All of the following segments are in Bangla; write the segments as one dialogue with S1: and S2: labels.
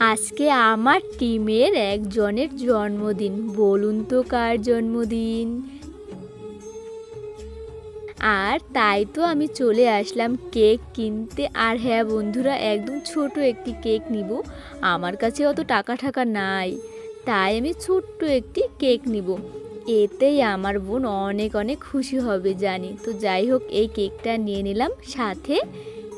S1: আজকে আমার টিমের একজনের জন্মদিন। বলুন তো কার জন্মদিন? আর তাই তো আমি চলে আসলাম কেক কিনতে। আর হ্যাঁ বন্ধুরা, একদম ছোট একটি কেক নিব। আমার কাছে অত টাকা টাকা নাই, তাই আমি ছোট্ট একটি কেক নিব। এতেই আমার বোন অনেক অনেক খুশি হবে জানি। তো যাই হোক, এই কেকটা নিয়ে নিলাম। সাথে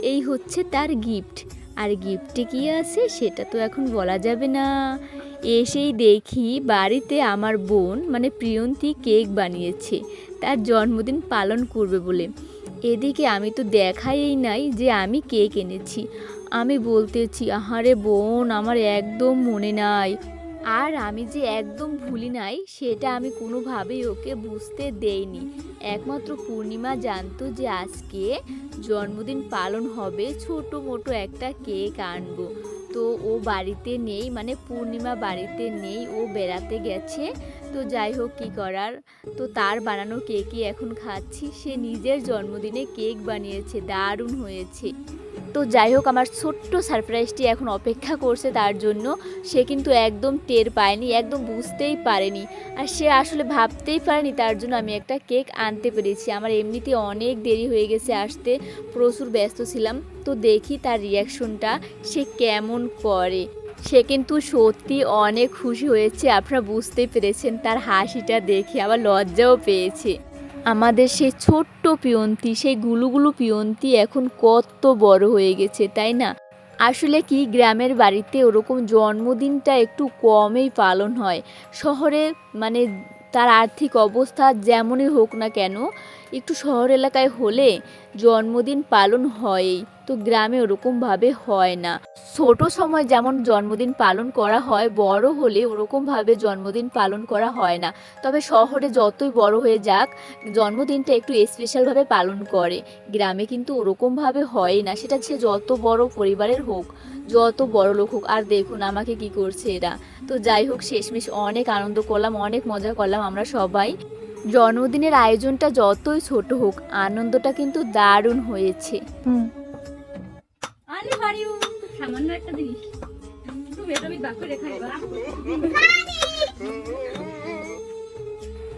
S1: এই হচ্ছে তার গিফট আর গিফটে কী আছে সেটা তো এখন বলা যাবে না। এসেই দেখি বাড়িতে আমার বোন মানে প্রিয়ন্তী কেক বানিয়েছে, তার জন্মদিন পালন করবে বলে। এদিকে আমি তো দেখাই নাই যে আমি কেক এনেছি। আমি বলতেছি, আহারে বোন, আমার একদম মনে নাই। আর আমি যে একদম ভুলি নাই, সেটা আমি কোনোভাবেই ওকে বুঝতে দেইনি। একমাত্র পূর্ণিমা জানতো যে আজকে জন্মদিন পালন হবে, ছোট মোটো একটা কেক আনব। তো ও বাড়িতে নেই মানে পূর্ণিমা বাড়িতে নেই, ও বেড়াতে গেছে। তো যাই হোক, কী করার? তো তার বানানো কেকই এখন খাচ্ছি। সে নিজের জন্মদিনে কেক বানিয়েছে, দারুণ হয়েছে। তো যাই হোক, আমার ছোট্ট সারপ্রাইজটি এখন অপেক্ষা করছে তার জন্য। সে কিন্তু একদম টের পায়নি, একদম বুঝতেই পারেনি। আর সে আসলে ভাবতেই পারেনি তার জন্য আমি একটা কেক আনতে পেরেছি। আমার এমনিতে অনেক দেরি হয়ে গেছে আসতে, প্রচুর ব্যস্ত ছিলাম। তো দেখি তার রিয়াকশনটা সে কেমন করে। সে কিন্তু সত্যি অনেক খুশি হয়েছে, আপনারা বুঝতে পেরেছেন তার হাসিটা দেখে, আবার লজ্জাও পেয়েছে। আমাদের সেই ছোট্ট পিয়ন্তি, সেই গুলুগুলু পিয়ন্তি এখন কত বড় হয়ে গেছে, তাই না? আসলে কি গ্রামের বাড়িতে ওরকম জন্মদিনটা একটু কমই পালন হয়। শহরে মানে তার আর্থিক অবস্থা যেমনই হোক না কেন একটু শহর এলাকায় হলে জন্মদিন পালন হয়ই, তো গ্রামে ওরকমভাবে হয় না। ছোট সময় যেমন জন্মদিন পালন করা হয়, বড় হলে ওরকমভাবে জন্মদিন পালন করা হয় না। তবে শহরে যতই বড় হয়ে যাক, জন্মদিনটা একটু স্পেশালভাবে পালন করে। গ্রামে কিন্তু ওরকমভাবে হয় না, সেটা সে যত বড় পরিবারের হোক, যত বড় লোক হোক, আর দেখুন আমাকে কি করছে এরা। তো যাই হোক, শেষমেশ অনেক আনন্দ করলাম, অনেক মজা করলাম আমরা সবাই। জন্মদিনের আয়োজনটা যতই ছোট হোক আনন্দটা কিন্তু দারুণ হয়েছে।
S2: সামান্য একটা জিনিস।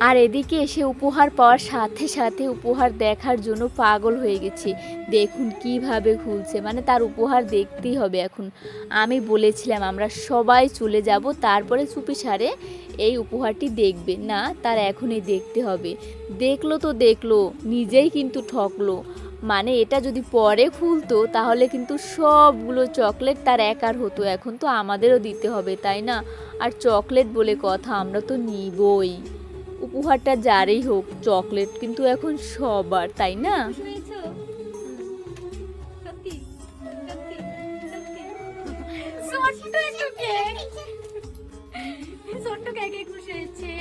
S1: আর এদিকে এসে উপহার পাওয়ার সাথে সাথে উপহার দেখার জন্য পাগল হয়ে গেছে। দেখুন কীভাবে খুলছে মানে তার উপহার দেখতেই হবে এখন। আমি বলেছিলাম আমরা সবাই চলে যাব, তারপরে চুপি সারে এই উপহারটি দেখবে। না, তার এখনই দেখতে হবে। দেখল তো দেখল, নিজেই কিন্তু ঠকলো। মানে এটা যদি পরে খুলতো, তাহলে কিন্তু সবগুলো চকলেট তার একার হতো। এখন তো আমাদেরও দিতে হবে, তাই না? আর চকলেট বলে কথা, আমরা তো নিবই। উপহারটা যারই হোক চকলেট কিন্তু এখন সবার তাই না?
S2: শুনেছো? সত্যি সত্যি সত্যি। ছোট্ট একটু কেক ছোট্ট কেকে খুশি হয়েছে।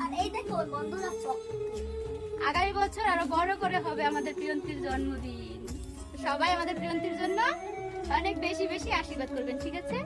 S3: আর এই দেখো ওর বন্ধুরা সব
S2: আগামী বছর আরও বড় করে হবে আমাদের প্রিয়ন্তীর জন্মদিন। সবাই আমাদের প্রিয়ন্তীর জন্য অনেক বেশি বেশি আশীর্বাদ করবেন ঠিক আছে?